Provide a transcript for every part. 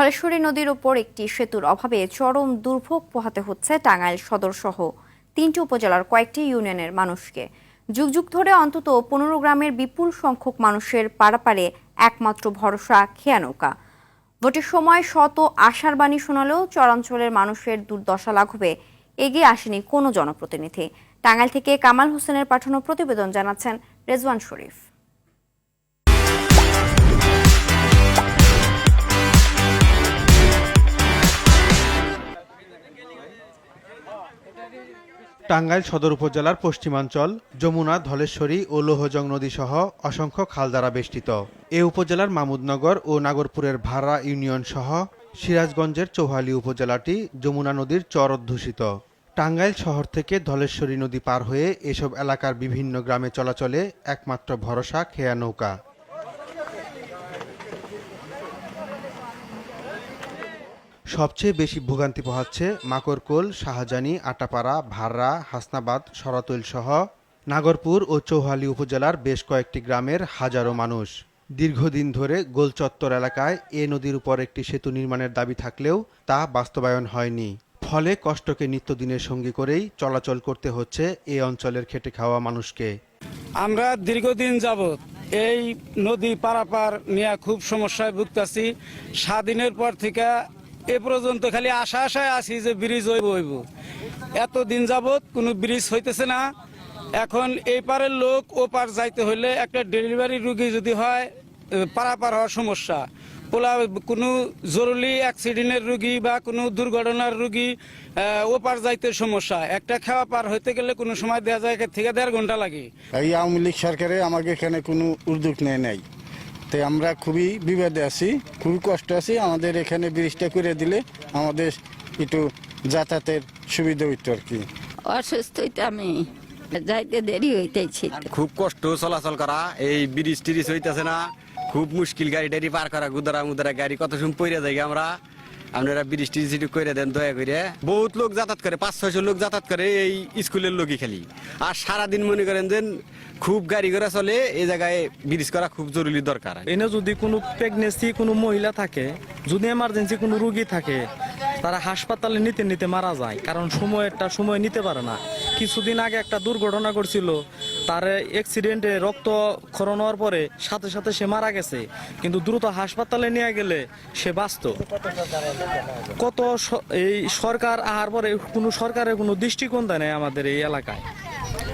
ধলেশ্বরী নদীর উপর একটি সেতুর অভাবে চরম দুর্ভোগ পোহাতে হচ্ছে টাঙ্গাইল সদর সহ তিনটি উপজেলার কয়েকটি ইউনিয়নের মানুষকে। যুগ যুগ ধরে অন্তত পনেরো গ্রামের বিপুল সংখ্যক মানুষের পারাপারে একমাত্র ভরসা খেয়া নৌকা। ভোটের সময় শত আশার বাণী শোনালেও চরাঞ্চলের মানুষের দুর্দশা লাঘবে, এগিয়ে আসেনি কোনো জনপ্রতিনিধি। টাঙ্গাইল থেকে কামাল হোসেনের পাঠানো প্রতিবেদন জানাচ্ছেন রেজওয়ান শরীফ। টাঙ্গাইল সদর উপজেলার পশ্চিমাঞ্চল, যমুনা, ধলেশ্বরী ও লোহজং নদী সহ অসংখ্য খাল দ্বারা বেষ্টিত। এ উপজেলার মামুদনগর ও নাগরপুরের ভাড়া ইউনিয়ন সহ সিরাজগঞ্জের চৌহালি উপজেলাটি যমুনা নদীর চর অধ্যুষিত। টাঙ্গাইল শহর থেকে ধলেশ্বরী নদী পার হয়ে এসব এলাকার বিভিন্ন গ্রামে চলাচলে একমাত্র ভরসা খেয়া নৌকা। সবচেয়ে বেশি ভোগান্তি পোহাচ্ছে মাকরকোল শাহজানি, আটাপাড়া, ভাররা, হাসনাবাদ, সরাতৈল সহ নাগরপুর ও চৌহালি উপজেলার বেশ কয়েকটি গ্রামের হাজারো মানুষ। দীর্ঘদিন ধরে গোলচত্বর এলাকায় এ নদীর উপর একটি সেতু নির্মাণের দাবি থাকলেও তা বাস্তবায়ন হয়নি। ফলে কষ্টকে নিত্যদিনের সঙ্গী করেই চলাচল করতে হচ্ছে এ অঞ্চলের খেটে খাওয়া মানুষকে। আমরা দীর্ঘদিন যাবৎ এই নদী পারাপার নিয়ে খুব সমস্যায় ভুগতেছি। স্বাধীনের পর থেকে এ পর্যন্ত খালি আশা আশায় আছি যে ব্রিজ হইব হইব। এত দিন যাবৎ কোনো ব্রিজ হইতেছে না। এখন এই পারের লোক ও পার যাইতে হইলে একটা ডেলিভারি রুগী যদি হয় পারাপার হওয়ার সমস্যা। পোলা, কোনো জরুরি অ্যাক্সিডেন্টের রুগী বা কোনো দুর্ঘটনার রুগী ও পার যাইতে সমস্যা। একটা খাওয়া পার হইতে গেলে কোনো সময় দেওয়া যায় থেকে দেড় ঘণ্টা লাগে। এই আওয়ামী লীগ সরকারে আমাকে এখানে কোনো উদ্যোগ নেয় নাই। তাই আমরা খুবই বিবাদে আছি খুবই কষ্ট আছি। আমাদের এখানে ব্রিজটা করে দিলে আমাদের একটু যাতায়াতের সুবিধা হইতো আর কি। অসুস্থ হইতে আমি যাইতে দেরি হইতেছি। খুব কষ্ট চলাচল করা এই ব্রিজ টিরিজ হইতেছে না। খুব মুশকিল গাড়ি টাড়ি পার করা গুদরা মুদারা গাড়ি কত সময় পইরা যাই আমরা। আপনারা ব্রিজ টিরিজ করে দেন, দয়া করে বহুত লোক যাতায়াত করে, পাঁচ, ছয়শো লোক যাতায়াত করে এই স্কুলের লোকই খালি। আর সারাদিন মনে করেন যে খুব গাড়ি ঘোড়া চলে, এই জায়গায় ব্রিজ করা খুব জরুরি দরকার। এনে যদি কোনো প্রেগনেন্সি কোনো মহিলা থাকে, যদি এমার্জেন্সি কোনো রুগী থাকে, তারা হাসপাতালে নিতে নিতে মারা যায়। কারণ সময় একটা সময় নিতে পারে না। কিছুদিন আগে একটা দুর্ঘটনা করছিল তার অ্যাক্সিডেন্টে রক্ত ক্ষরণ হওয়ার পরে সাথে সাথে সে মারা গেছে। কিন্তু দ্রুত হাসপাতালে নিয়ে গেলে সে বাঁচত। কত এই সরকার আহার পরে কোনো সরকারের কোনো দৃষ্টিকোণ দেয় নাই আমাদের এই এলাকায়।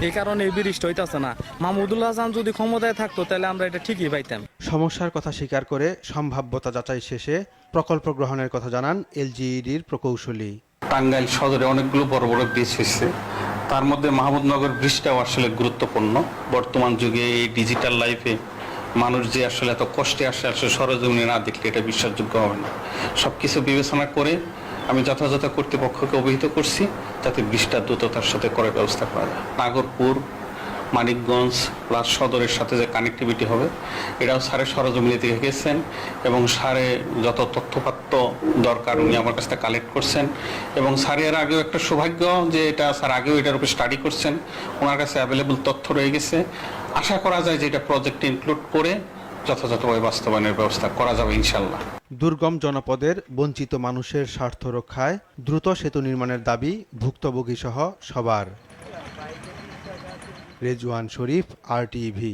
এই কারণে এই ব্রিজটা হইতেছে না। মাহমুদুল্লাহ খান যদি ক্ষমতায় থাকতো, তাহলে আমরা এটা ঠিকই পাইতাম। সমস্যার কথা স্বীকার করে সম্ভাব্যতা যাচাই শেষে প্রকল্প গ্রহণের কথা জানান এলজিইডির প্রকৌশলী। টাঙ্গাইল সদরে অনেকগুলো বড় বড় ব্রিজ হয়েছে। তার মধ্যে মাহমুদনগর ব্রিজটাও আসলে গুরুত্বপূর্ণ। বর্তমান যুগে এই ডিজিটাল লাইফে মানুষ যে আসলে এত কষ্টে আসে, আসলে সরজমিনে না দেখলে এটা বিশ্বাসযোগ্য হবে না। সব কিছু বিবেচনা করে আমি যথাযথ কর্তৃপক্ষকে অভিহিত করছি, যাতে ব্রিজটা দ্রুততার সাথে করার ব্যবস্থা করা যায়। নাগরপুর মানিকগঞ্জ প্লাস সদরের সাথে যে কানেক্টিভিটি হবে, এটাও স্যারে সরজমিনে থেকে গেছেন এবং স্যারে যত তথ্যপাত্র দরকার উনি আমার কাছ থেকে কালেক্ট করছেন এবং স্যারের আগেও একটা সৌভাগ্য যে এটা স্যার আগেও এটার উপর স্টাডি করছেন, ওনার কাছে অ্যাভেলেবল তথ্য রয়ে গেছে। আশা করা যায় যে এটা প্রজেক্টে ইনক্লুড করে যথাযথভাবে বাস্তবায়নের ব্যবস্থা করা যাবে ইনশাল্লাহ দুর্গম জনপদের বঞ্চিত মানুষের স্বার্থ রক্ষায় দ্রুত সেতু নির্মাণের দাবি ভুক্তভোগী সহ সবার। রেজওয়ান শরীফ আর টিভি